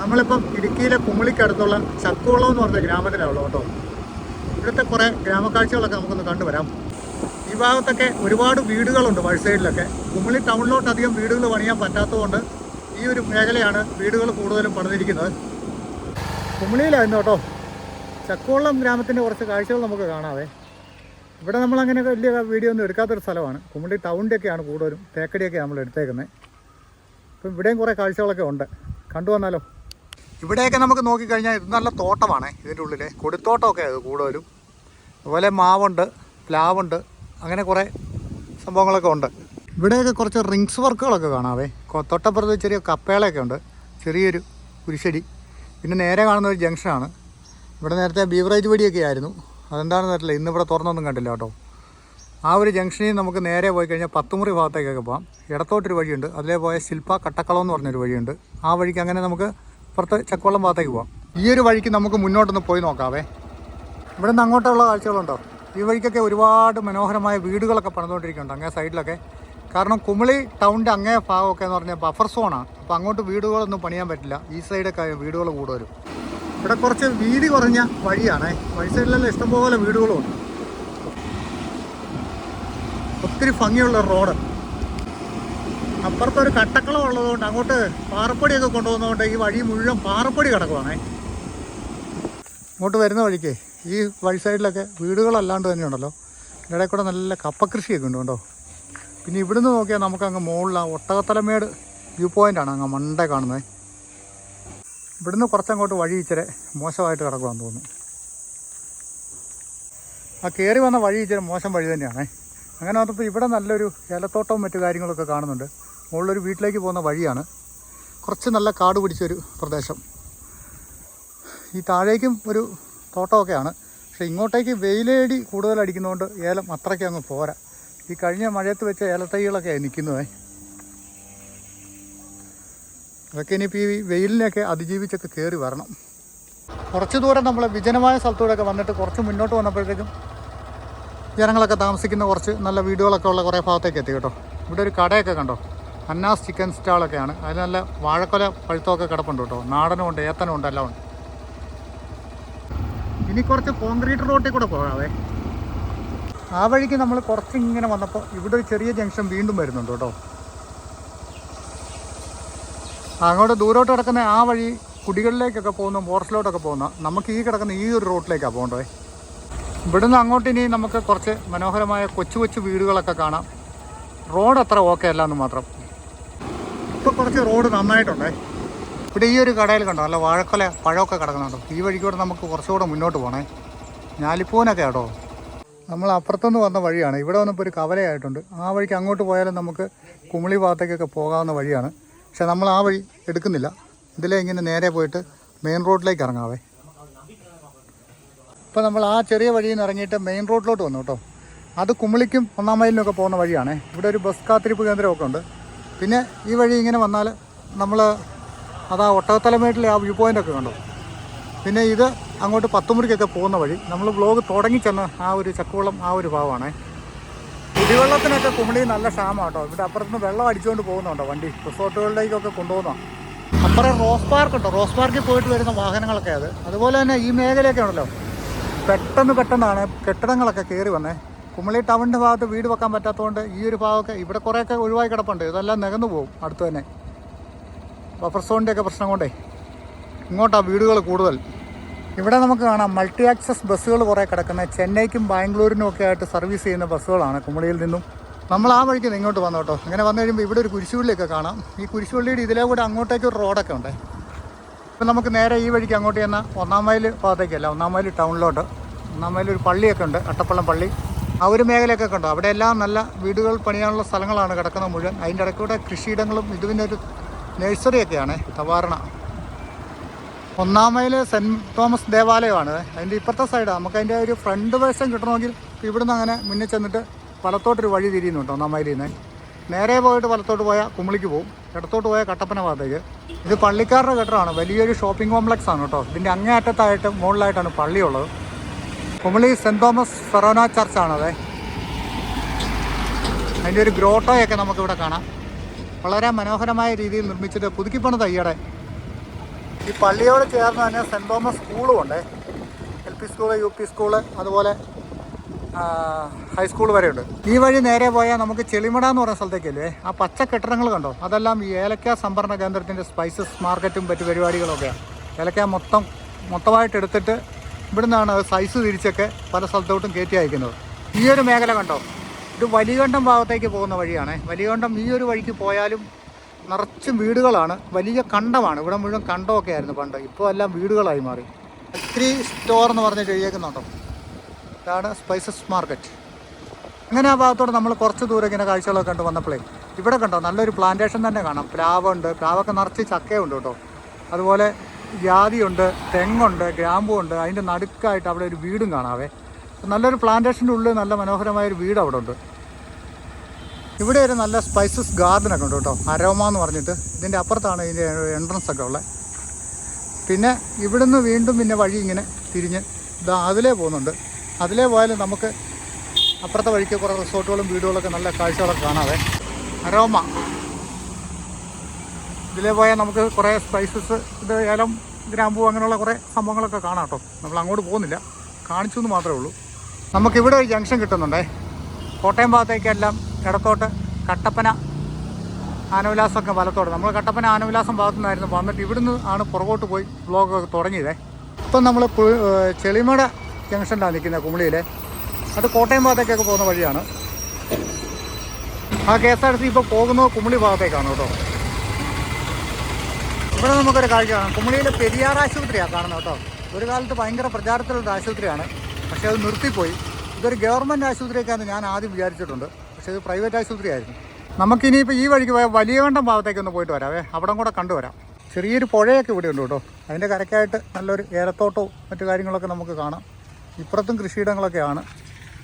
നമ്മളിപ്പം ഇടുക്കിയിലെ കുമിളിക്കടുത്തുള്ള ചക്കുവളം എന്ന് പറഞ്ഞ ഗ്രാമത്തിലാണുള്ളത് കേട്ടോ. ഇവിടുത്തെ കുറേ ഗ്രാമക്കാഴ്ചകളൊക്കെ നമുക്കൊന്ന് കണ്ടുവരാം. ഈ ഭാഗത്തൊക്കെ ഒരുപാട് വീടുകളുണ്ട് വഴി സൈഡിലൊക്കെ. കുമിളി ടൗണിലോട്ട് അധികം വീടുകൾ പണിയാൻ പറ്റാത്തതുകൊണ്ട് ഈ ഒരു മേഖലയാണ് വീടുകൾ കൂടുതലും പണിതിരിക്കുന്നത്. കുമിളിയിലായിരുന്നു കേട്ടോ. ചക്കോളം ഗ്രാമത്തിന്റെ കുറച്ച് കാഴ്ചകൾ നമുക്ക് കാണാവേ. ഇവിടെ നമ്മൾ അങ്ങനെ വലിയ വീഡിയോ ഒന്നും എടുക്കാത്തൊരു സ്ഥലമാണ്. കുമിളി ടൗണിന്റെയൊക്കെയാണ് കൂടുതലും തേക്കടിയൊക്കെ നമ്മൾ എടുത്തേക്കുന്നത്. അപ്പം ഇവിടെയും കുറേ കാഴ്ചകളൊക്കെ ഉണ്ട്. കണ്ടു വന്നാലോ? ഇവിടെയൊക്കെ നമുക്ക് നോക്കിക്കഴിഞ്ഞാൽ ഇത് നല്ല തോട്ടമാണ് ഇതിന്റെ ഉള്ളിൽ കൊടിത്തോട്ടമൊക്കെ അത് കൂടുതലും. അതുപോലെ മാവുണ്ട് പ്ലാവുണ്ട് അങ്ങനെ കുറേ സംഭവങ്ങളൊക്കെ ഉണ്ട്. ഇവിടെയൊക്കെ കുറച്ച് റിങ്സ് വർക്കുകളൊക്കെ കാണാവേ. തൊട്ടപ്പുറത്ത് ചെറിയ കപ്പേളയൊക്കെ ഉണ്ട്. ചെറിയൊരു കുരിശടി. പിന്നെ നേരെ കാണുന്ന ഒരു ജംഗ്ഷനാണ്. ഇവിടെ നേരത്തെ ബീവറേജ് വടിയൊക്കെ ആയിരുന്നു. അതെന്താണെന്ന് അറിയില്ല. ഇന്നിവിടെ തുറന്നൊന്നും കണ്ടില്ല കേട്ടോ. ആ ഒരു ജംഗ്ഷനിൽ നമുക്ക് നേരെ പോയി കഴിഞ്ഞാൽ പത്തുമുറി ഭാഗത്തേക്കൊക്കെ പോകാം ഇടത്തോട്ടൊരു വഴിയുണ്ട്. അതിലേ പോയ ശില്പ കട്ടക്കളം എന്ന് പറഞ്ഞൊരു വഴിയുണ്ട്. ആ വഴിക്ക് അങ്ങനെ നമുക്ക് പുറത്ത് ചക്കോളം ഭാഗത്തേക്ക് പോവാം. ഈ ഒരു വഴിക്ക് നമുക്ക് മുന്നോട്ടൊന്ന് പോയി നോക്കാവേ. ഇവിടെ നിന്ന് അങ്ങോട്ടുള്ള കാഴ്ചകളുണ്ടോ? ഈ വഴിക്കൊക്കെ ഒരുപാട് മനോഹരമായ വീടുകളൊക്കെ പണിതുകൊണ്ടിരിക്കുന്നുണ്ട് അങ്ങേ സൈഡിലൊക്കെ. കാരണം കുമിളി ടൗണിന്റെ അങ്ങേ ഭാഗമൊക്കെ എന്ന് പറഞ്ഞാൽ ബഫർ സോണാണ് അപ്പോൾ അങ്ങോട്ട് വീടുകളൊന്നും പണിയാൻ പറ്റില്ല. ഈ സൈഡൊക്കെ വീടുകൾ കൂടുതലും. ഇവിടെ കുറച്ച് വീതി കുറഞ്ഞ വഴിയാണേ. വഴി സൈഡിലെല്ലാം ഇഷ്ടംപോലെ വീടുകളുമുണ്ട് ഒത്തിരി ഭംഗിയുള്ള റോഡ് അപ്പുറത്തൊരു കട്ടക്കളം ഉള്ളതുകൊണ്ട് അങ്ങോട്ട് പാറപ്പൊടിയൊക്കെ കൊണ്ടുപോകുന്നതുകൊണ്ട് ഈ വഴി മുഴുവൻ പാറപ്പൊടി കിടക്കുവാണേ. ഇങ്ങോട്ട് വരുന്ന വഴിക്ക് ഈ വഴി സൈഡിലൊക്കെ വീടുകളല്ലാണ്ട് തന്നെയുണ്ടല്ലോ. ഇവിടെ കൂടെ നല്ല കപ്പ കൃഷിയൊക്കെ ഉണ്ട് കേട്ടോ. പിന്നെ ഇവിടുന്ന് നോക്കിയാൽ നമുക്ക് അങ്ങ് മുകളിൽ ആ ഒട്ടകത്തലമേട് വ്യൂ പോയിന്റാണ് അങ്ങ് മണ്ട കാണുന്നത് ഇവിടുന്ന് കുറച്ചങ്ങോട്ട് വഴി ഇച്ചിരി മോശമായിട്ട് കിടക്കുവാന്ന് തോന്നുന്നു. ആ കയറി വന്ന വഴി ഇച്ചിരി മോശം വഴി തന്നെയാണേ. അങ്ങനെ വന്നപ്പോൾ ഇവിടെ നല്ലൊരു ഏലത്തോട്ടവും മറ്റു കാര്യങ്ങളൊക്കെ കാണുന്നുണ്ട്. മുകളിലൊരു വീട്ടിലേക്ക് പോകുന്ന വഴിയാണ് കുറച്ച് നല്ല കാട് പിടിച്ചൊരു പ്രദേശം. ഈ താഴേക്കും ഒരു തോട്ടമൊക്കെയാണ്. പക്ഷെ ഇങ്ങോട്ടേക്ക് വെയിലേടി കൂടുതൽ അടിക്കുന്നതുകൊണ്ട് ഏലം അത്രയ്ക്ക് അങ്ങ് പോരാ. ഈ കഴിഞ്ഞ മഴയത്ത് വെച്ച ഏലത്തൈകളൊക്കെ നിൽക്കുന്നതേ അതൊക്കെ ഇനിയിപ്പോൾ ഈ വെയിലിനെയൊക്കെ അതിജീവിച്ചൊക്കെ കയറി വരണം. കുറച്ച് ദൂരം നമ്മൾ വിജനമായ സ്ഥലത്തൂടെയൊക്കെ വന്നിട്ട് കുറച്ച് മുന്നോട്ട് വന്നപ്പോഴത്തേക്കും ജനങ്ങളൊക്കെ താമസിക്കുന്ന കുറച്ച് നല്ല വീടുകളൊക്കെ ഉള്ള കുറേ ഭാഗത്തേക്ക് എത്തി കേട്ടോ. ഇവിടെ ഒരു കടയൊക്കെ കണ്ടോ? അന്നാസ് ചിക്കൻ സ്റ്റാളൊക്കെയാണ് അതിൽ നല്ല വാഴക്കൊല പഴുത്തമൊക്കെ കിടപ്പുണ്ട് കേട്ടോ. നാടനും ഉണ്ട് ഏത്തനും ഉണ്ട് എല്ലാം ഉണ്ട്. ഇനി കുറച്ച് കോൺക്രീറ്റ് റോട്ടിൽ കൂടെ പോകാവേ. ആ വഴിക്ക് നമ്മൾ കുറച്ച് ഇങ്ങനെ വന്നപ്പോൾ ഇവിടെ ഒരു ചെറിയ ജംഗ്ഷൻ വീണ്ടും വരുന്നുണ്ട് കേട്ടോ. അങ്ങോട്ട് ദൂരോട്ട് കിടക്കുന്ന ആ വഴി കുടികളിലേക്കൊക്കെ പോകുന്ന ഫോറസ്റ്റിലോട്ടൊക്കെ പോകുന്ന നമുക്ക് ഈ കിടക്കുന്ന ഈ ഒരു റോട്ടിലേക്കാണ് പോകേണ്ടത്. ഇവിടുന്ന് അങ്ങോട്ട് ഇനി നമുക്ക് കുറച്ച് മനോഹരമായ കൊച്ചു കൊച്ചു വീടുകളൊക്കെ കാണാം. റോഡ് അത്ര ഓക്കെ അല്ല എന്ന് മാത്രം. ഇപ്പോൾ കുറച്ച് റോഡ് നന്നായിട്ടുണ്ടേ. ഇവിടെ ഈ ഒരു കടയിൽ കണ്ടോ? നല്ല വാഴക്കൊല പഴമൊക്കെ കിടക്കുന്നുണ്ടോ. ഈ വഴിക്കൂടെ നമുക്ക് കുറച്ചുകൂടെ മുന്നോട്ട് പോകണേ ഞാലിപ്പൂനൊക്കെ കേട്ടോ നമ്മൾ അപ്പുറത്തുനിന്ന് വന്ന വഴിയാണ്. ഇവിടെ വന്നപ്പോൾ ഒരു കവലയായിട്ടുണ്ട്. ആ വഴിക്ക് അങ്ങോട്ട് പോയാലും നമുക്ക് കുമിളി ഭാഗത്തേക്കൊക്കെ പോകാവുന്ന വഴിയാണ്. പക്ഷെ നമ്മൾ ആ വഴി എടുക്കുന്നില്ല. ഇതിലേ ഇങ്ങനെ നേരെ പോയിട്ട് മെയിൻ റോഡിലേക്ക് ഇറങ്ങാവേ. ഇപ്പോൾ നമ്മൾ ആ ചെറിയ വഴിയിൽ നിന്ന് ഇറങ്ങിയിട്ട് മെയിൻ റോഡിലോട്ട് വന്നു കേട്ടോ. അത് കുമിളിക്കും ഒന്നാം മൈലിനൊക്കെ പോകുന്ന വഴിയാണേ. ഇവിടെ ഒരു ബസ് കാത്തിരിപ്പ് കേന്ദ്രമൊക്കെ ഉണ്ട്. പിന്നെ ഈ വഴി ഇങ്ങനെ വന്നാൽ നമ്മൾ അതാ ഒട്ടകത്തലമേട്ടിലെ ആ വ്യൂ പോയിന്റൊക്കെ കണ്ടോ? പിന്നെ ഇത് അങ്ങോട്ട് പത്തുമുറിക്കൊക്കെ പോകുന്ന വഴി. നമ്മൾ ബ്ലോഗ് തുടങ്ങി ചെന്ന ആ ഒരു ചക്കവെള്ളം ആ ഒരു ഭാഗമാണേ. കുടിവെള്ളത്തിനൊക്കെ കുമിളി നല്ല ക്ഷാമം കേട്ടോ. ഇവിടെ അപ്പുറത്തുനിന്ന് വെള്ളം അടിച്ചുകൊണ്ട് പോകുന്നുണ്ടോ വണ്ടി? റിസോർട്ടുകളിലേക്കൊക്കെ കൊണ്ടുപോകുന്നോ? അപ്പുറം റോസ് പാർക്ക് ഉണ്ടോ? റോസ് പാർക്കിൽ പോയിട്ട് വരുന്ന വാഹനങ്ങളൊക്കെ അത്. അതുപോലെ തന്നെ ഈ മേഖലയൊക്കെ ഉണ്ടല്ലോ. പെട്ടെന്ന് പെട്ടെന്നാണ് കെട്ടിടങ്ങളൊക്കെ കയറി വന്നേ. കുമളി ടൗണിന്റെ ഭാഗത്ത് വീട് വെക്കാൻ പറ്റാത്തതുകൊണ്ട് ഈ ഒരു ഭാഗമൊക്കെ ഇവിടെ കുറേയൊക്കെ ഒഴിവായി കിടപ്പുണ്ട്. ഇതെല്ലാം നികന്നു പോകും അടുത്ത് തന്നെ. ബഫർ സോണിന്റെയൊക്കെ പ്രശ്നം കൊണ്ടേ ഇങ്ങോട്ടാണ് വീടുകൾ കൂടുതൽ. ഇവിടെ നമുക്ക് കാണാം മൾട്ടി ആക്സസ് ബസ്സുകൾ കുറേ കിടക്കുന്നത് ചെന്നൈക്കും ബാംഗ്ലൂരിനും ഒക്കെ ആയിട്ട് സർവീസ് ചെയ്യുന്ന ബസ്സുകളാണ് കുമളിയിൽ നിന്നും. നമ്മൾ ആ വഴിക്ക് ഇങ്ങോട്ട് വന്നു കേട്ടോ അങ്ങനെ വന്നു കഴിയുമ്പോൾ ഇവിടെ ഒരു കുരിശുപള്ളിയൊക്കെ കാണാം. ഈ കുരിശുപള്ളിയുടെ ഇതിലേ കൂടെ അങ്ങോട്ടേക്ക് ഒരു റോഡൊക്കെ ഉണ്ട്. ഇപ്പം നമുക്ക് നേരെ ഈ വഴിക്ക് അങ്ങോട്ട് ചെന്നാൽ ഒന്നാം മൈൽ ഭാഗത്തേക്കല്ല ഒന്നാം മൈൽ ടൗണിലോട്ട്. ഒന്നാം മൈൽ ഒരു പള്ളിയൊക്കെ ഉണ്ട് അട്ടപ്പള്ളം പള്ളി. ആ ഒരു മേഖലയൊക്കെ കണ്ടു? അവിടെ എല്ലാം നല്ല വീടുകൾ പണിയാനുള്ള സ്ഥലങ്ങളാണ് കിടക്കുന്നത് മുഴുവൻ. അതിന്റെ ഇടയ്ക്കൂടെ കൃഷിയിടങ്ങളും ഇത് പിന്നെ ഒരു നഴ്സറിയൊക്കെയാണ് തവാരണ. ഒന്നാം മൈൽ സെന്റ് തോമസ് ദേവാലയമാണ്. അതിന്റെ ഇപ്പുറത്തെ സൈഡാണ് നമുക്ക് അതിന്റെ ഒരു ഫ്രണ്ട് വേഷം കിട്ടണമെങ്കിൽ ഇവിടുന്ന് അങ്ങനെ മുന്നിൽ ചെന്നിട്ട് വലത്തോട്ടൊരു വഴി തിരിയുന്നുണ്ട് ഒന്നാം നിന്ന്. നേരെ പോയിട്ട് വലത്തോട്ട് പോയാൽ കുമിളിക്ക് പോകും ഇടത്തോട്ട് പോയാൽ കട്ടപ്പന ഭാഗത്തേക്ക്. ഇത് പള്ളിക്കാരുടെ കെട്ടിടമാണ് വലിയൊരു ഷോപ്പിംഗ് കോംപ്ലക്സ് ആണ് കേട്ടോ. ഇതിന്റെ അങ്ങേ അറ്റത്തായിട്ട് മുകളിലായിട്ടാണ് പള്ളിയുള്ളത്. കുമിളി സെന്റ് തോമസ് ഫെറോന ചർച്ചാണത്. അതിന്റെ ഒരു ഗ്രോട്ടോയൊക്കെ നമുക്കിവിടെ കാണാം. വളരെ മനോഹരമായ രീതിയിൽ നിർമ്മിച്ചിട്ട് പുതുക്കിപ്പണിത ഈയിടെ. ഈ പള്ളിയോട് ചേർന്ന് തന്നെ സെന്റ് തോമസ് സ്കൂളും ഉണ്ട്. L P school U P school അതുപോലെ ഹൈസ്കൂൾ വരെയുണ്ട് ഈ വഴി നേരെ പോയാൽ നമുക്ക് ചെളിമട എന്ന് പറയുന്ന സ്ഥലത്തേക്കല്ലേ? ആ പച്ച കെട്ടിടങ്ങൾ കണ്ടോ? അതെല്ലാം ഈ ഏലക്ക സംഭരണ കേന്ദ്രത്തിന്റെ സ്പൈസസ് മാർക്കറ്റും മറ്റു പരിപാടികളൊക്കെയാണ് ഏലക്ക മൊത്തം മൊത്തമായിട്ട് എടുത്തിട്ട് ഇവിടുന്നാണ് സൈസ് തിരിച്ചൊക്കെ പല സ്ഥലത്തോട്ടും കയറ്റി അയക്കുന്നത്. ഈ ഒരു മേഖല കണ്ടോ? ഇത് വലിയകണ്ഠം ഭാഗത്തേക്ക് പോകുന്ന വഴിയാണ്. വലിയകണ്ഠം ഈ ഒരു വഴിക്ക് പോയാലും നിറച്ചും വീടുകളാണ്. വലിയ കണ്ടമാണ്. ഇവിടെ മുഴുവൻ കണ്ടമൊക്കെ ആയിരുന്നു പണ്ട്. ഇപ്പോൾ എല്ലാം വീടുകളായി മാറി. ഒത്തിരി സ്റ്റോർ എന്ന് പറഞ്ഞിട്ട് എഴുതിയേക്കുന്നുണ്ടോ? ഇതാണ് സ്പൈസസ് മാർക്കറ്റ് അങ്ങനെ ആ ഭാഗത്തോടെ നമ്മൾ കുറച്ച് ദൂരം ഇങ്ങനെ കാഴ്ചകളൊക്കെ കണ്ട് വന്നപ്പോഴേ ഇവിടെ കണ്ടോ? നല്ലൊരു പ്ലാന്റേഷൻ തന്നെ കാണാം. പ്ലാവുണ്ട്. പ്ലാവൊക്കെ നിറച്ച് ചക്കയുണ്ട് കേട്ടോ. അതുപോലെ ജാതിയുണ്ട് തെങ്ങുണ്ട് ഗ്രാമ്പുണ്ട് അതിന്റെ നടുക്കായിട്ട് അവിടെ ഒരു വീടും കാണാവേ. നല്ലൊരു പ്ലാന്റേഷന്റെ ഉള്ളിൽ നല്ല മനോഹരമായ ഒരു വീട് അവിടെ ഉണ്ട് ഇവിടെ ഒരു നല്ല സ്പൈസസ് ഗാർഡൻ ഒക്കെ ഉണ്ട് കേട്ടോ. അരോമ എന്ന് പറഞ്ഞിട്ട്. ഇതിന്റെ അപ്പുറത്താണ് ഇതിന്റെ എൻട്രൻസ് ഒക്കെ ഉള്ളത്. പിന്നെ ഇവിടുന്ന് വീണ്ടും പിന്നെ വഴി ഇങ്ങനെ തിരിഞ്ഞ് ഇതാ അതിലേ പോകുന്നുണ്ട്. അതിലേ പോയാലും നമുക്ക് അപ്പുറത്തെ വഴിക്ക് കുറേ റിസോർട്ടുകളും വീടുകളൊക്കെ നല്ല കാഴ്ചകളൊക്കെ കാണാതെ അരോമ. ഇതിലേ പോയാൽ നമുക്ക് കുറേ സ്പൈസസ് ഇത് ഏലം ഗ്രാമ്പൂ അങ്ങനെയുള്ള കുറേ സംഭവങ്ങളൊക്കെ കാണാം കേട്ടോ. നമ്മൾ അങ്ങോട്ട് പോകുന്നില്ല. കാണിച്ചു എന്ന് മാത്രമേ ഉള്ളൂ. നമുക്കിവിടെ ഒരു ജംഗ്ഷൻ കിട്ടുന്നുണ്ടേ. കോട്ടയം ഭാഗത്തേക്കെല്ലാം ഇടത്തോട്ട് കട്ടപ്പന ആനവിലാസമൊക്കെ വലത്തോട്ട്. നമ്മൾ കട്ടപ്പന ആനവിലാസം ഭാഗത്തു നിന്നായിരുന്നു വന്നിട്ട് ഇവിടുന്ന് ആണ് പുറകോട്ട് പോയി വ്ളോഗൊക്കെ തുടങ്ങിയതേ. ഇപ്പം നമ്മൾ ചെളിമട ജംഗ്ഷനിലാണ് നിൽക്കുന്നത് കുമളിയിലെ. അത് കോട്ടയം ഭാഗത്തേക്കൊക്കെ പോകുന്ന വഴിയാണ്. ആ കെ എസ് ആർ സി ഇപ്പോൾ പോകുന്നത് കുമളി ഭാഗത്തേക്കാണ് കേട്ടോ. ഇവിടെ നമുക്കൊരു കാഴ്ച കാണാം. കുമളിയിലെ പെരിയാർ ആശുപത്രിയാണ് കാണുന്നത് കേട്ടോ. ഒരു കാലത്ത് ഭയങ്കര പ്രചാരത്തിലുള്ള ആശുപത്രിയാണ്. പക്ഷേ അത് നിർത്തിപ്പോയി. ഇതൊരു ഗവൺമെന്റ് ആശുപത്രിയൊക്കെയാണ് ഞാൻ ആദ്യം വിചാരിച്ചിട്ടുണ്ട്. പക്ഷേ ഇത് പ്രൈവറ്റ് ആശുപത്രി ആയിരുന്നു നമുക്കിനിയിപ്പോൾ ഈ വഴിക്ക് പോയാൽ വലിയകണ്ഠം ഭാഗത്തേക്ക് ഒന്ന് പോയിട്ട് വരാവേ അവിടെ കൂടെ കണ്ടുവരാം. ചെറിയൊരു പുഴയൊക്കെ ഇവിടെ ഉണ്ട് കേട്ടോ. അതിന്റെ കരയ്ക്കായിട്ട് നല്ലൊരു ഏലത്തോട്ടവും മറ്റു കാര്യങ്ങളൊക്കെ നമുക്ക് കാണാം. ഇപ്പുറത്തും കൃഷിയിടങ്ങളൊക്കെയാണ്.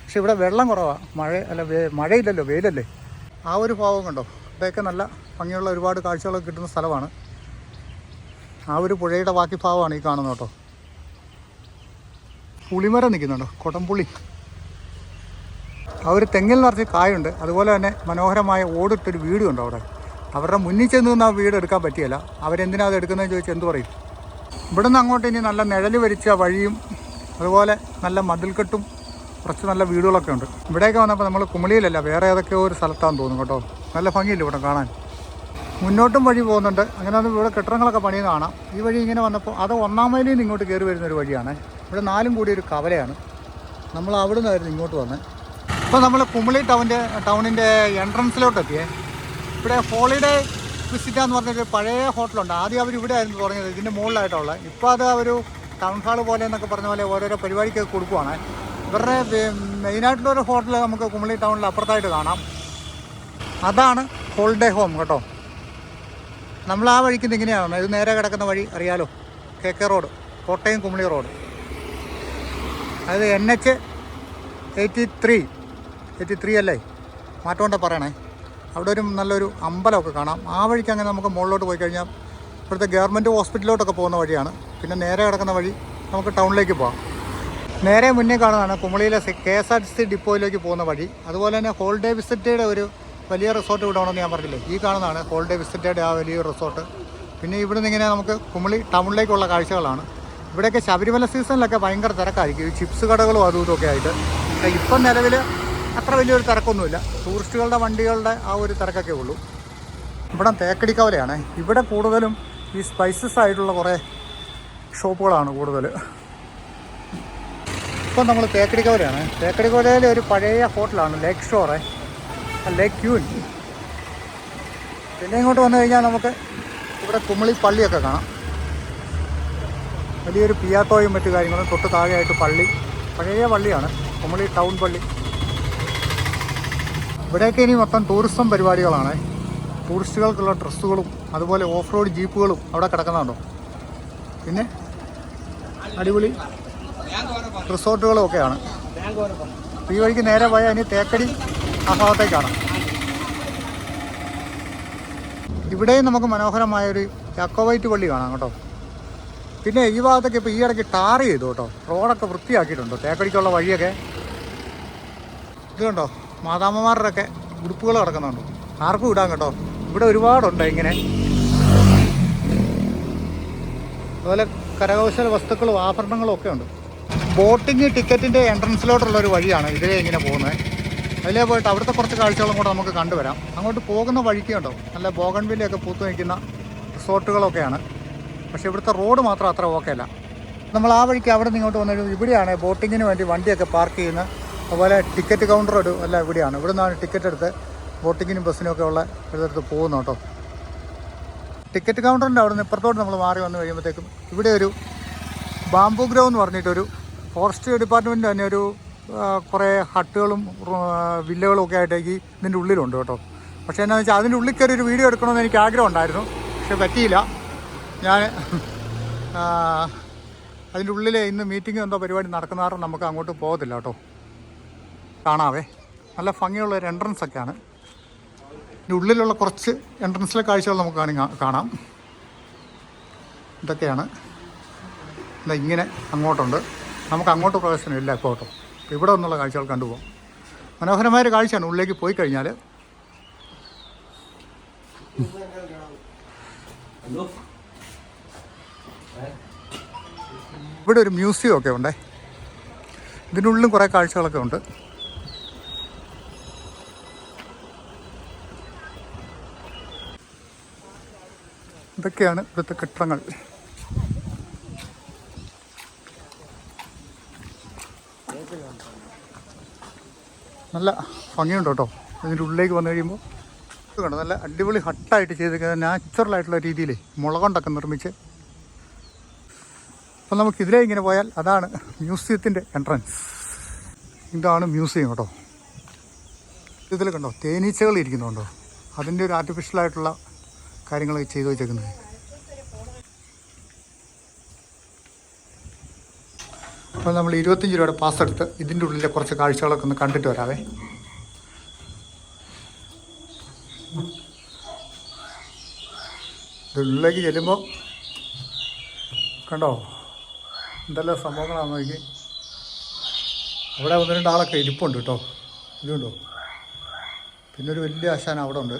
പക്ഷെ ഇവിടെ വെള്ളം കുറവാണ് മഴ അല്ല മഴയില്ലല്ലോ വെയിലല്ലേ? ആ ഒരു ഭാവം കണ്ടോ? ഇവിടെയൊക്കെ നല്ല ഭംഗിയുള്ള ഒരുപാട് കാഴ്ചകളൊക്കെ കിട്ടുന്ന സ്ഥലമാണ്. ആ ഒരു പുഴയുടെ ബാക്കി ഭാഗമാണ് ഈ കാണുന്നത് കേട്ടോ. പുളിമരം നിൽക്കുന്നുണ്ടോ? കൊടംപുളി. ആ ഒരു തെങ്ങിൽ നിറച്ച് കായുണ്ട്. അതുപോലെ തന്നെ മനോഹരമായ ഓടിട്ടൊരു വീടും ഉണ്ട് അവിടെ. അവരുടെ മുന്നിൽ ചെന്ന് നിന്ന് ആ വീട് എടുക്കാൻ പറ്റിയല്ല. അവരെന്തിനാ അത് എടുക്കുന്നതെന്ന് ചോദിച്ചാൽ എന്ത് പറയും? ഇവിടെ നിന്ന് അങ്ങോട്ട് ഇനി നല്ല നിഴൽ വരിച്ച വഴിയും അതുപോലെ നല്ല മതിൽക്കെട്ടും കുറച്ച് നല്ല വീടുകളൊക്കെ ഉണ്ട്. ഇവിടെയൊക്കെ വന്നപ്പോൾ നമ്മൾ കുമളിയിലല്ല വേറെ ഏതൊക്കെയോ ഒരു സ്ഥലത്താണെന്ന് തോന്നുന്നു കേട്ടോ. നല്ല ഭംഗിയില്ല ഇവിടെ കാണാൻ. മുന്നോട്ടും വഴി പോകുന്നുണ്ട്. അങ്ങനെ ഇവിടെ കെട്ടിടങ്ങളൊക്കെ പണി കാണാം. ഈ വഴി ഇങ്ങനെ വന്നപ്പോൾ അത് ഒന്നാം മൈലിൽ നിന്ന് ഇങ്ങോട്ട് കയറി വരുന്ന ഒരു വഴിയാണ്. ഇവിടെ നാലും കൂടി ഒരു കവലയാണ്. നമ്മൾ അവിടെ നിന്നായിരുന്നു ഇങ്ങോട്ട് വന്നത് ഇപ്പോൾ നമ്മൾ കുമളി ടൗണിന്റെ ടൗണിന്റെ എൻട്രൻസിലോട്ട് എത്തിയേ ഇവിടെ ഹോളിഡേ വിസിറ്റ എന്ന് പറഞ്ഞൊരു പഴയ ഹോട്ടലുണ്ട്. ആദ്യം അവർ ഇവിടെ ആയിരുന്നു തുടങ്ങിയത്. ഇതിന്റെ മുകളിലായിട്ടുള്ള. ഇപ്പോൾ അത് ഒരു ടൗൺ ഹാൾ പോലെ എന്നൊക്കെ പറഞ്ഞ പോലെ ഓരോരോ പരിപാടിക്ക് കൊടുക്കുവാണ്. ഇവരുടെ മെയിനായിട്ടുള്ള ഒരു ഹോട്ടൽ നമുക്ക് കുമളി ടൗണിൽ അപ്പുറത്തായിട്ട് കാണാം. അതാണ് ഹോളിഡേ ഹോം കേട്ടോ. നമ്മൾ ആ വഴിക്ക് ഇങ്ങനെയാണ്? ഇത് നേരെ കിടക്കുന്ന വഴി അറിയാലോ? K K road Kottayam Kumily road. അതായത് N H eighty three eighty three അല്ലേ? മാറ്റോണ്ട പറയണേ. അവിടെ ഒരു നല്ലൊരു അമ്പലമൊക്കെ കാണാം. ആ വഴിക്ക് അങ്ങനെ നമുക്ക് മുകളിലോട്ട് പോയി കഴിഞ്ഞാൽ ഇവിടുത്തെ ഗവൺമെന്റ് ഹോസ്പിറ്റലിലോട്ടൊക്കെ പോകുന്ന വഴിയാണ്. പിന്നെ നേരെ കിടക്കുന്ന വഴി നമുക്ക് ടൗണിലേക്ക് പോകാം. നേരെ മുന്നേ കാണുന്നതാണ് കുമളിയിലെ K S R T C ഡിപ്പോയിലേക്ക് പോകുന്ന വഴി. അതുപോലെ തന്നെ ഹോൾഡേ വിസിറ്റയുടെ ഒരു വലിയ റിസോർട്ട് ഇവിടെ ഉണ്ടെന്ന് ഞാൻ പറഞ്ഞില്ലേ? ഈ കാണുന്നതാണ് ഹോളിഡേ വിസിറ്റഡ് ആ വലിയ റിസോർട്ട് പിന്നെ ഇവിടെ നിന്ന് ഇങ്ങനെ നമുക്ക് കുമളി ടൗണിലേക്കുള്ള കാഴ്ചകളാണ്. ഇവിടെയൊക്കെ ശബരിമല സീസണിലൊക്കെ ഭയങ്കര തിരക്കായിരിക്കും. ഈ ചിപ്സ് കടകളും അതും ഇതൊക്കെ ആയിട്ട്. ഇപ്പം നിലവിൽ അത്ര വലിയൊരു തിരക്കൊന്നുമില്ല. ടൂറിസ്റ്റുകളുടെ വണ്ടികളുടെ ആ ഒരു തിരക്കൊക്കെ ഉള്ളൂ. ഇവിടെ തേക്കടിക്കവലയാണ് ഇവിടെ കൂടുതലും ഈ സ്പൈസസ് ആയിട്ടുള്ള കുറേ ഷോപ്പുകളാണ് കൂടുതൽ ഇപ്പം നമ്മൾ തേക്കടിക്കവലയാണ് തേക്കടിക്കവലയിലെ ഒരു പഴയ ഹോട്ടലാണ് ലേക്ക് ഷോറെ ലേക്ക് ക്യൂൻ. പിന്നെ ഇങ്ങോട്ട് വന്നു കഴിഞ്ഞാൽ നമുക്ക് ഇവിടെ കുമളി പള്ളിയൊക്കെ കാണാം. വലിയൊരു പിയാത്തോയും മറ്റു കാര്യങ്ങളും തൊട്ട് താഴെയായിട്ട് പള്ളി. പഴയ പള്ളിയാണ് കുമളി ടൗൺ പള്ളി. ഇവിടെയൊക്കെ ഇനി മൊത്തം ടൂറിസം പരിപാടികളാണ്. ടൂറിസ്റ്റുകൾക്കുള്ള ഡ്രസ്സുകളും അതുപോലെ ഓഫ് റോഡ് ജീപ്പുകളും അവിടെ കിടക്കുന്നുണ്ടോ. പിന്നെ അടിപൊളി റിസോർട്ടുകളും ഒക്കെയാണ് ഈ വഴിക്ക് നേരെ പോയാൽ ഇനി തേക്കടി ആ ഭാഗത്തേക്കാണ്. ഇവിടെയും നമുക്ക് മനോഹരമായൊരു ചക്കോവൈറ്റ് പള്ളി കാണാം കേട്ടോ. പിന്നെ ഈ ഭാഗത്തൊക്കെ ഇപ്പോൾ ഈ ഇടയ്ക്ക് ടാർ ചെയ്തു കേട്ടോ. റോഡൊക്കെ വൃത്തിയാക്കിയിട്ടുണ്ട്. തേക്കടിക്കുള്ള വഴിയൊക്കെ. ഇത് കണ്ടോ? മാതാമ്മമാരുടെ ഒക്കെ ഉടുപ്പുകൾ കിടക്കുന്നുണ്ട്. ആർക്കും ഇടാം കേട്ടോ. ഇവിടെ ഒരുപാടുണ്ട് ഇങ്ങനെ. അതുപോലെ കരകൗശല വസ്തുക്കളും ആഭരണങ്ങളും ഒക്കെ ഉണ്ട്. ബോട്ടിങ് ടിക്കറ്റിന്റെ എൻട്രൻസിലോട്ടുള്ള ഒരു വഴിയാണ് ഇതിലേ ഇങ്ങനെ പോകുന്നത്. അതിലേ പോയിട്ട് അവിടുത്തെ കുറച്ച് കാഴ്ചകളും കൂടെ നമുക്ക് കണ്ടുവരാം. അങ്ങോട്ട് പോകുന്ന വഴിക്ക് കണ്ടോ? നല്ല ബോഗൺവില്ലയൊക്കെ പൂത്തു നിൽക്കുന്ന റിസോർട്ടുകളൊക്കെയാണ്. പക്ഷേ ഇവിടുത്തെ റോഡ് മാത്രം അത്ര ഓക്കെ അല്ല. നമ്മൾ ആ വഴിക്ക് അവിടെ നിന്ന് ഇങ്ങോട്ട് വന്നിട്ട് ഇവിടെയാണ് ബോട്ടിങ്ങിന് വേണ്ടി വണ്ടിയൊക്കെ പാർക്ക് ചെയ്യുന്നത് അതുപോലെ ടിക്കറ്റ് കൗണ്ടർ ഒരു അല്ല ഇവിടെയാണ്. ഇവിടെ നിന്നാണ് ടിക്കറ്റ് എടുത്ത് ബോട്ടിങ്ങിനും ബസ്സിനും ഒക്കെ ഉള്ള ഇതെടുത്ത് പോകുന്നു കേട്ടോ. ടിക്കറ്റ് കൗണ്ടറിന്റെ അവിടെ നിന്ന് ഇപ്പുറത്തോട്ട് നമ്മൾ മാറി വന്നു കഴിയുമ്പോഴത്തേക്കും ഇവിടെ ഒരു ബാംബു ഗ്രോ എന്ന് പറഞ്ഞിട്ടൊരു ഫോറസ്റ്റ് ഡിപ്പാർട്ട്മെന്റ് തന്നെ ഒരു കുറേ ഹട്ടുകളും വില്ലകളും ഒക്കെ ആയിട്ടേക്ക് ഇതിന്റെ ഉള്ളിലുണ്ട് കേട്ടോ. പക്ഷേ എന്താണെന്ന് വെച്ചാൽ അതിന്റെ ഉള്ളിൽ കയറി ഒരു വീഡിയോ എടുക്കണമെന്ന് എനിക്ക് ആഗ്രഹം ഉണ്ടായിരുന്നു. പക്ഷെ പറ്റിയില്ല. ഞാൻ അതിന്റെ ഉള്ളിൽ ഇന്ന് മീറ്റിംഗ് എന്തോ പരിപാടി നടക്കുന്ന കാരണം നമുക്ക് അങ്ങോട്ട് പോകത്തില്ല കേട്ടോ. കാണാവേ. നല്ല ഭംഗിയുള്ള ഒരു എൻട്രൻസ് ഒക്കെയാണ്. ഇതിന്റെ ഉള്ളിലുള്ള കുറച്ച് എൻട്രൻസിലെ കാഴ്ചകൾ നമുക്ക് കാണാം ഇതൊക്കെയാണ്. ഇങ്ങനെ അങ്ങോട്ടുണ്ട്. നമുക്ക് അങ്ങോട്ട് പ്രവേശനം ഇല്ല ഇപ്പോൾ കേട്ടോ. അപ്പോൾ ഇവിടെ നിന്നുള്ള കാഴ്ചകൾ കണ്ടുപോകും മനോഹരമായ ഒരു കാഴ്ചയാണ് ഉള്ളിലേക്ക് പോയി കഴിഞ്ഞാൽ ഇവിടെ ഒരു മ്യൂസിയം ഒക്കെ ഉണ്ടേ. ഇതിനുള്ളിലും കുറേ കാഴ്ചകളൊക്കെ ഉണ്ട്. ഇതൊക്കെയാണ് ഇവിടുത്തെ കെട്ടിടങ്ങൾ. നല്ല ഭംഗിയുണ്ട് കേട്ടോ. ഇതിന്റെ ഉള്ളിലേക്ക് വന്നു കഴിയുമ്പോൾ ഇത് കണ്ടോ നല്ല അടിപൊളി ഹട്ടായിട്ട് ചെയ്തിരിക്കുന്നത് നാച്ചുറൽ ആയിട്ടുള്ള രീതിയിൽ മുളകൊണ്ടൊക്കെ നിർമ്മിച്ച്. അപ്പം നമുക്ക് ഇതിലേ ഇങ്ങനെ പോയാൽ അതാണ് മ്യൂസിയത്തിന്റെ എൻട്രൻസ്. ഇതാണ് മ്യൂസിയം കേട്ടോ. ഇതിൽ കണ്ടോ തേനീച്ചകൾ ഇരിക്കുന്നുണ്ടോ? അതിന്റെ ഒരു ആർട്ടിഫിഷ്യലായിട്ടുള്ള കാര്യങ്ങളൊക്കെ ചെയ്തു വെച്ചേക്കുന്നത്. അപ്പോൾ നമ്മൾ ഇരുപത്തഞ്ച് രൂപയുടെ പാസ് എടുത്ത് ഇതിന്റെ ഉള്ളിലെ കുറച്ച് കാഴ്ചകളൊക്കെ ഒന്ന് കണ്ടിട്ട് വരാവേ. ഇതിലേക്ക് ചെല്ലുമ്പോൾ കണ്ടോ? എന്തെല്ലാം സംഭവങ്ങളാണ് നോക്കി. അവിടെ ഒന്ന് രണ്ടാളൊക്കെ ഇരിപ്പുണ്ട് കേട്ടോ. ഇതുണ്ടോ? പിന്നെ ഒരു വലിയ ആശാൻ അവിടെ ഉണ്ട്.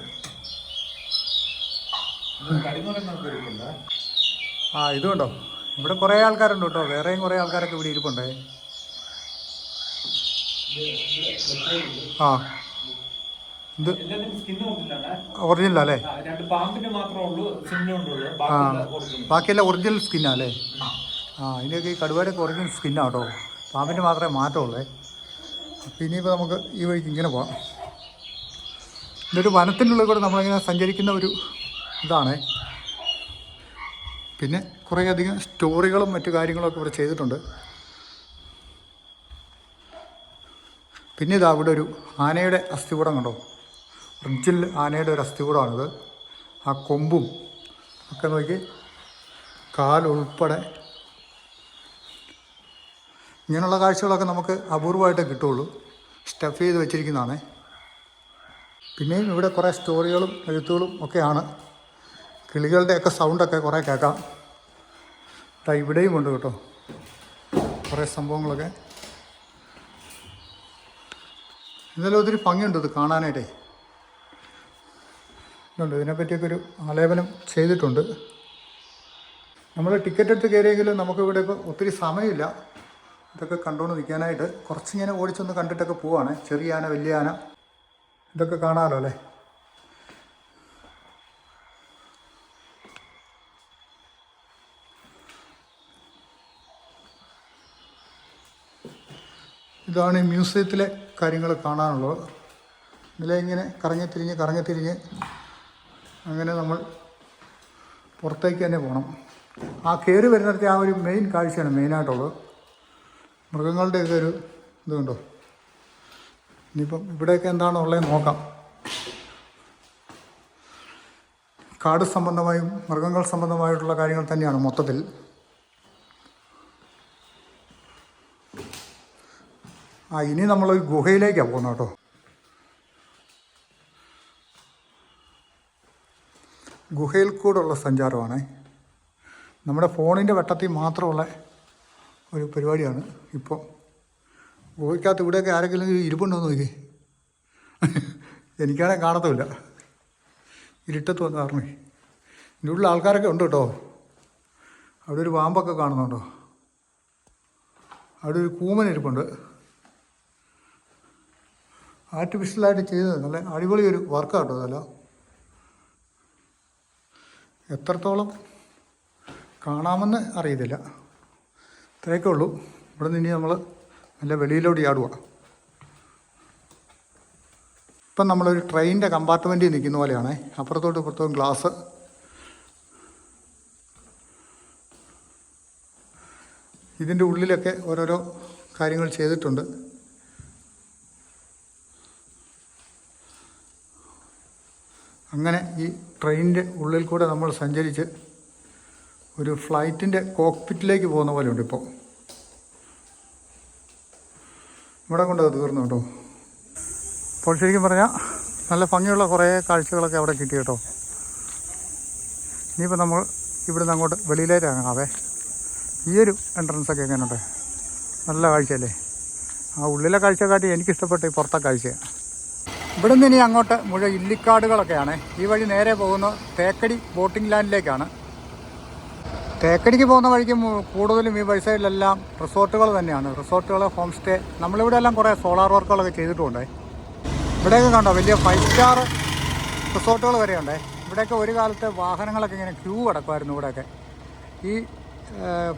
ആ ഇതുണ്ടോ? ഇവിടെ കുറേ ആൾക്കാരുണ്ട് കേട്ടോ. വേറെയും കുറേ ആൾക്കാരൊക്കെ ഇവിടെ ഇരിപ്പുണ്ടേ. ആ. ഇത് ഒറിജിനൽ അല്ലേ? ആ. ബാക്കിയെല്ലാം ഒറിജിനൽ സ്കിന്നാ അല്ലേ? ആ ഇതിന്റെയൊക്കെ ഈ കടുവയുടെയൊക്കെ ഒറിജിനൽ സ്കിന്നാ കേട്ടോ. പാമ്പിന് മാത്രമേ മാറ്റമുള്ളേ. അപ്പം ഇനിയിപ്പോൾ നമുക്ക് ഈ വഴിക്ക് ഇങ്ങനെ പോകാം ഇതൊരു വനത്തിനുള്ളിൽ കൂടെ നമ്മളിങ്ങനെ സഞ്ചരിക്കുന്ന ഒരു ഇതാണേ. പിന്നെ കുറേയധികം സ്റ്റോറികളും മറ്റു കാര്യങ്ങളൊക്കെ ഇവിടെ ചെയ്തിട്ടുണ്ട്. പിന്നെ ഇതാ അവിടെ ഒരു ആനയുടെ അസ്ഥികൂടം കണ്ടോ? ഒറിജിനൽ ആനയുടെ ഒരു അസ്ഥികൂടമാണിത് ആ കൊമ്പും ഒക്കെ നോക്കി കാലുൾപ്പെടെ ഇങ്ങനെയുള്ള കാഴ്ചകളൊക്കെ നമുക്ക് അപൂർവമായിട്ടേ കിട്ടുള്ളൂ സ്റ്റഫ് ചെയ്ത് വെച്ചിരിക്കുന്നതാണ്. പിന്നെയും ഇവിടെ കുറേ സ്റ്റോറികളും എഴുത്തുകളും ഒക്കെയാണ്. കിളികളുടെയൊക്കെ സൗണ്ടൊക്കെ കുറേ കേൾക്കാം. ദാ ഇവിടെയും ഉണ്ട് കേട്ടോ. കുറേ സംഭവങ്ങളൊക്കെ. എന്തായാലും ഒത്തിരി ഭംഗിയുണ്ട് ഇത് കാണാനായിട്ടേ. ഇതുണ്ട് ഇതിനെപ്പറ്റിയൊക്കെ ഒരു ആലേപനം ചെയ്തിട്ടുണ്ട്. നമ്മൾ ടിക്കറ്റ് എടുത്ത് കയറിയെങ്കിലും നമുക്ക് ഇവിടെ ഇപ്പോൾ ഒത്തിരി സമയമില്ല. ഇതൊക്കെ കണ്ടുകൊണ്ട് നിൽക്കാനായിട്ട് കുറച്ചിങ്ങനെ ഓടിച്ചൊന്ന് കണ്ടിട്ടൊക്കെ പോവാണ്. ചെറിയ ആന വലിയ ആന. ഇതൊക്കെ കാണാമല്ലോ അല്ലേ? ഇതാണ് ഈ മ്യൂസിയത്തിലെ കാര്യങ്ങൾ കാണാനുള്ളത്. ഇതിലെ ഇങ്ങനെ കറങ്ങിത്തിരിഞ്ഞ് കറങ്ങിത്തിരിഞ്ഞ് അങ്ങനെ നമ്മൾ പുറത്തേക്ക് തന്നെ പോകണം. ആ കയറി വരുന്നിടത്തെ ആ ഒരു മെയിൻ കാഴ്ചയാണ് മെയിനായിട്ടുള്ളത് മൃഗങ്ങളുടെയൊക്കെ ഒരു ഇതുണ്ടോ? ഇനിയിപ്പം ഇവിടെയൊക്കെ എന്താണ് ഉള്ളത് നോക്കാം. കാട് സംബന്ധമായും മൃഗങ്ങൾ സംബന്ധമായിട്ടുള്ള കാര്യങ്ങൾ തന്നെയാണ് മൊത്തത്തിൽ. ആ ഇനി നമ്മൾ ഗുഹയിലേക്കാണ് പോകുന്നത് കേട്ടോ. ഗുഹയിൽ കൂടെയുള്ള സഞ്ചാരമാണ്. നമ്മുടെ ഫോണിന്റെ വെട്ടത്തിൽ മാത്രമുള്ള ഒരു പരിപാടിയാണ് ഇപ്പോൾ. ഗുഹയ്ക്കകത്ത് ഇവിടെയൊക്കെ ആരെങ്കിലും ഇരിപ്പുണ്ടോ നോക്കി എനിക്കാണെ കാണത്തുമില്ല. ഇരുട്ടത്ത് വന്ന് കാരണേ ഇതിന്റെ ഉള്ളിൽ ആൾക്കാരൊക്കെ ഉണ്ട് കേട്ടോ. അവിടെ ഒരു പാമ്പൊക്കെ കാണുന്നുണ്ടോ. അവിടെ ഒരു കൂമൻ ഇരിപ്പുണ്ട്. ആർട്ടിഫിഷ്യലായിട്ട് ചെയ്തത് നല്ല അടിപൊളി ഒരു വർക്കാട്ടോ അതല്ല എത്രത്തോളം കാണാമെന്ന് അറിയത്തില്ല. ഇത്രയൊക്കെ ഉള്ളൂ. ഇവിടെ നിന്ന് ഇനി നമ്മൾ നല്ല വെളിയിലോട്ട് ചാടുക ഇപ്പം നമ്മളൊരു ട്രെയിനിന്റെ കമ്പാർട്ട്മെന്റിൽ നിൽക്കുന്ന പോലെയാണ്. അപ്പുറത്തോട്ട് ഇപ്പുറത്തോട്ടും ഗ്ലാസ്. ഇതിന്റെ ഉള്ളിലൊക്കെ ഓരോരോ കാര്യങ്ങൾ ചെയ്തിട്ടുണ്ട്. അങ്ങനെ ഈ ട്രെയിനിന്റെ ഉള്ളിൽ കൂടെ നമ്മൾ സഞ്ചരിച്ച് ഒരു ഫ്ലൈറ്റിന്റെ കോക്പിറ്റിലേക്ക് പോകുന്ന പോലെ ഉണ്ട് ഇപ്പോൾ ഇവിടെ കൊണ്ട് അത് തീർന്നു കേട്ടോ. അപ്പോൾ ശരിക്കും പറഞ്ഞാൽ നല്ല ഭംഗിയുള്ള കുറേ കാഴ്ചകളൊക്കെ അവിടെ കിട്ടി കേട്ടോ. ഇനിയിപ്പോൾ നമ്മൾ ഇവിടുന്ന് അങ്ങോട്ട് വെളിയിലേക്ക് ഇറങ്ങാവേ. ഈ ഒരു എൻട്രൻസ് ഒക്കെ എങ്ങനെയുണ്ട്? നല്ല കാഴ്ചയല്ലേ? ആ ഉള്ളിലെ കാഴ്ച കാട്ടി എനിക്കിഷ്ടപ്പെട്ട ഈ പുറത്തെ കാഴ്ചയാണ്. ഇവിടെ നിന്ന് ഇനി അങ്ങോട്ട് മുഴുവൻ ഇല്ലിക്കാടുകളൊക്കെയാണ്. ഈ വഴി നേരെ പോകുന്നത് തേക്കടി ബോട്ടിംഗ് ലാൻഡിലേക്കാണ്. തേക്കടിക്ക് പോകുന്ന വഴിക്ക് കൂടുതലും ഈ വഴി സൈഡിലെല്ലാം റിസോർട്ടുകൾ തന്നെയാണ്. റിസോർട്ടുകൾ ഹോം സ്റ്റേ നമ്മളിവിടെ എല്ലാം കുറേ സോളാർ വർക്കുകളൊക്കെ ചെയ്തിട്ടുണ്ട് ഇവിടെയൊക്കെ കണ്ടോ വലിയ ഫൈവ് സ്റ്റാർ റിസോർട്ടുകൾ വരെയുണ്ട്. ഇവിടെയൊക്കെ ഒരു കാലത്ത് വാഹനങ്ങളൊക്കെ ഇങ്ങനെ ക്യൂ കിടക്കുമായിരുന്നു ഇവിടെയൊക്കെ. ഈ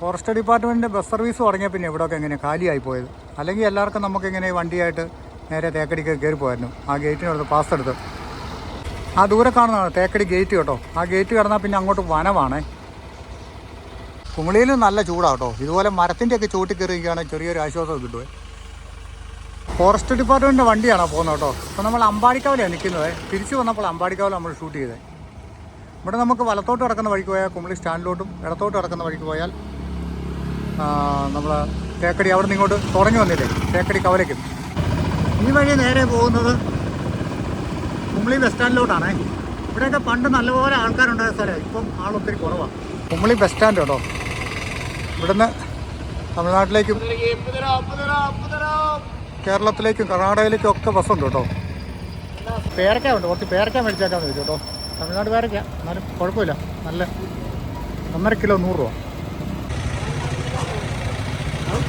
ഫോറസ്റ്റ് ഡിപ്പാർട്ട്മെന്റിന്റെ ബസ് സർവീസ് തുടങ്ങിയ പിന്നെ ഇവിടെയൊക്കെ ഇങ്ങനെ കാലിയായി പോയത്. അല്ലെങ്കിൽ എല്ലാവർക്കും നമുക്കിങ്ങനെ വണ്ടിയായിട്ട് നേരെ തേക്കടിക്ക് കയറി പോയിരുന്നു ആ ഗേറ്റിന് അവിടുത്തെ പാസ് എടുത്ത്. ആ ദൂരെ കാണുന്നതാണ് തേക്കടി ഗേറ്റ് കേട്ടോ. ആ ഗേറ്റ് കടന്നാൽ പിന്നെ അങ്ങോട്ട് വനമാണേ കുമളിയിലും നല്ല ചൂടാണ് കേട്ടോ. ഇതുപോലെ മരത്തിന്റെയൊക്കെ ചൂട്ടി കയറിയിരിക്കുകയാണെങ്കിൽ ചെറിയൊരു ആശ്വാസം കിട്ടുമേ ഫോറസ്റ്റ് ഡിപ്പാർട്ട്മെന്റിന്റെ വണ്ടിയാണ് പോകുന്നത് കേട്ടോ. അപ്പോൾ നമ്മൾ അമ്പാടിക്കാവിലാണ് നിൽക്കുന്നത്. തിരിച്ചു വന്നപ്പോൾ അമ്പാടിക്കാവിൽ നമ്മൾ ഷൂട്ട് ചെയ്തേ. ഇവിടെ നമുക്ക് വലത്തോട്ട് കിടക്കുന്ന വഴിക്ക് പോയാൽ കുമളി സ്റ്റാൻഡിലോട്ടും ഇടത്തോട്ട് കിടക്കുന്ന വഴിക്ക് പോയാൽ നമ്മൾ തേക്കടി അവിടെ നിന്ന് ഇങ്ങോട്ട് തുടങ്ങി വന്നില്ലേ? തേക്കടി കവലയ്ക്കും. ഈ വഴി നേരെ പോകുന്നത് കുമളി ബസ് സ്റ്റാൻഡിലോട്ടാണേ ഇവിടെയൊക്കെ പണ്ട് നല്ലപോലെ ആൾക്കാരുണ്ടായ സ്ഥലമാണ് ഇപ്പം ആളൊത്തിരി കുറവാണ് കുമളി ബസ് സ്റ്റാൻഡ് കേട്ടോ. ഇവിടുന്ന് തമിഴ്നാട്ടിലേക്കും കേരളത്തിലേക്കും കർണാടകയിലേക്കും ഒക്കെ ബസ്സുണ്ട് കേട്ടോ. പേരക്ക ഉണ്ട്. കുറച്ച് പേരക്ക മേടിച്ചേക്കാന്ന് വെച്ചു കേട്ടോ. തമിഴ്നാട് പേരക്ക. എന്നാലും കുഴപ്പമില്ല. നല്ല ഒന്നര കിലോ നൂറ് രൂപ.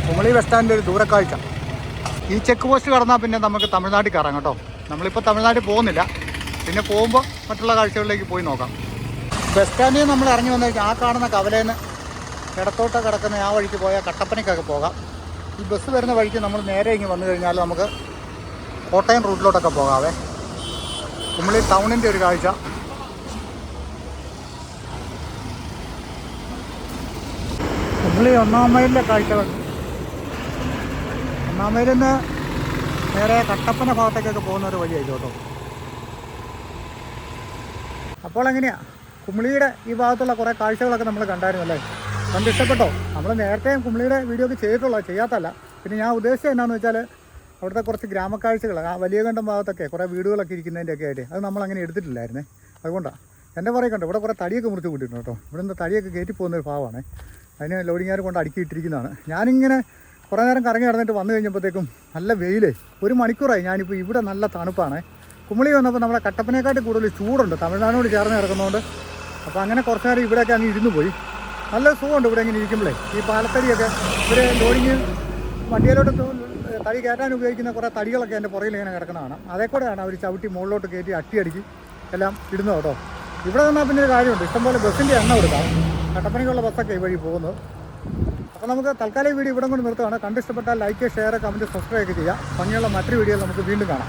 കുമളി ബസ് സ്റ്റാൻഡിന്റെ ഒരു ദൂരക്കാഴ്ച. ഈ ചെക്ക് പോസ്റ്റ് കടന്നാൽ പിന്നെ നമുക്ക് തമിഴ്നാട്ടിൽ കയറാം കേട്ടോ. നമ്മളിപ്പോൾ തമിഴ്നാട്ടിൽ പോകുന്നില്ല. പിന്നെ പോകുമ്പോൾ മറ്റുള്ള കാഴ്ചകളിലേക്ക് പോയി നോക്കാം. ബസ് സ്റ്റാൻഡിൽ നമ്മൾ ഇറങ്ങി വന്നേക്കും ആ കാണുന്ന കവലേന്ന് ഇടത്തോട്ട് കിടക്കുന്ന ആ വഴിക്ക് പോയാൽ കട്ടപ്പനയ്ക്കൊക്കെ പോകാം. ഈ ബസ് വരുന്ന വഴിക്ക് നമ്മൾ നേരെ ഇങ്ങ് വന്നു കഴിഞ്ഞാൽ നമുക്ക് കോട്ടയം റൂട്ടിലോട്ടൊക്കെ പോകാവേ. കുമളി ടൗണിന്റെ ഒരു കാഴ്ച. കുമളി ഒന്നാം മൈലിലെ കാഴ്ചകൾ നിന്ന് നേരെ കട്ടപ്പന ഭാഗത്തേക്കൊക്കെ പോകുന്ന ഒരു വഴിയായിരിക്കും കേട്ടോ. അപ്പോൾ എങ്ങനെയാ? കുമിളിയുടെ ഈ ഭാഗത്തുള്ള കുറേ കാഴ്ചകളൊക്കെ നമ്മൾ കണ്ടായിരുന്നു അല്ലേ? കണ്ട് ഇഷ്ടപ്പെട്ടോ? നമ്മൾ നേരത്തെയും കുമിളിയുടെ വീഡിയോ ഒക്കെ ചെയ്തിട്ടുള്ള ചെയ്യാത്തല്ല പിന്നെ ഞാൻ ഉദ്ദേശിച്ചത് എന്നാന്ന് വെച്ചാൽ അവിടുത്തെ കുറച്ച് ഗ്രാമക്കാഴ്ചകൾ ആ വലിയ കണ്ടം ഭാഗത്തൊക്കെ കുറേ വീടുകളൊക്കെ ഇരിക്കുന്നതിന്റെ ഒക്കെ ആയിട്ട് അത് നമ്മൾ അങ്ങനെ എടുത്തിട്ടില്ലായിരുന്നേ. അതുകൊണ്ടാണ് എന്റെ പറയും കണ്ടോ? ഇവിടെ കുറേ തടിയൊക്കെ മുറിച്ച് കൂട്ടിയിട്ടുണ്ട് കേട്ടോ. ഇവിടെ നിന്ന് തടിയൊക്കെ കയറ്റി പോകുന്ന ഒരു ഭാവമാണ് അതിന് ലോഡിങ്ങാർ കൊണ്ട് അടുക്കിയിട്ടിരിക്കുന്നതാണ് ഞാനിങ്ങനെ കുറേ നേരം കറങ്ങി നടന്നിട്ട് വന്നു കഴിഞ്ഞപ്പോഴത്തേക്കും നല്ല വെയിലേ. ഒരു മണിക്കൂറായി. ഞാനിപ്പോൾ ഇവിടെ നല്ല തണുപ്പാണ്. കുമളി വന്നപ്പോൾ നമ്മുടെ കട്ടപ്പനേക്കാട്ടിൽ കൂടുതൽ ചൂടുണ്ട്. തമിഴ്നാടിനോട് ചേർന്ന് കിടക്കുന്നതുകൊണ്ട് അപ്പോൾ അങ്ങനെ കുറച്ച് നേരം ഇവിടെയൊക്കെ അങ്ങ് ഇരുന്ന് പോയി. നല്ല സുഖമുണ്ട് ഇവിടെ ഇങ്ങനെ ഇരിക്കുമ്പോഴേ ഈ പാലത്തടിയൊക്കെ ഇവർ ലോഡിങ് വണ്ടിയിലോട്ട് തടി കയറ്റാൻ ഉപയോഗിക്കുന്ന കുറേ തടികളൊക്കെ എന്റെ പുറകിൽ ഇങ്ങനെ കിടക്കുന്നതാണ്. അതേ കൂടെയാണ് അവർ ചവിട്ടി മുകളിലോട്ട് കയറ്റി അട്ടിയടിച്ച് എല്ലാം ഇടുന്നത് കേട്ടോ. ഇവിടെ നിന്നാൽ പിന്നെ ഒരു കാര്യമുണ്ട്. ഇഷ്ടംപോലെ ബസ്സിന്റെ എണ്ണം എടുക്കാം കട്ടപ്പനയ്ക്കുള്ള ബസ്സൊക്കെ ഈ വഴി പോകുന്നത്. അപ്പോൾ നമുക്ക് തൽക്കാലം വീഡിയോ ഇവിടെ കൊണ്ട് നിർത്തുകയാണ്. കണ്ടിഷ്ടപ്പെട്ടാൽ ലൈക്ക് ഷെയർ കമന്റ് സബ്സ്ക്രൈബ് ഒക്കെ ചെയ്യാം. ഭംഗിയുള്ള മറ്റൊരു വീഡിയോയിൽ നമുക്ക് വീണ്ടും കാണാം.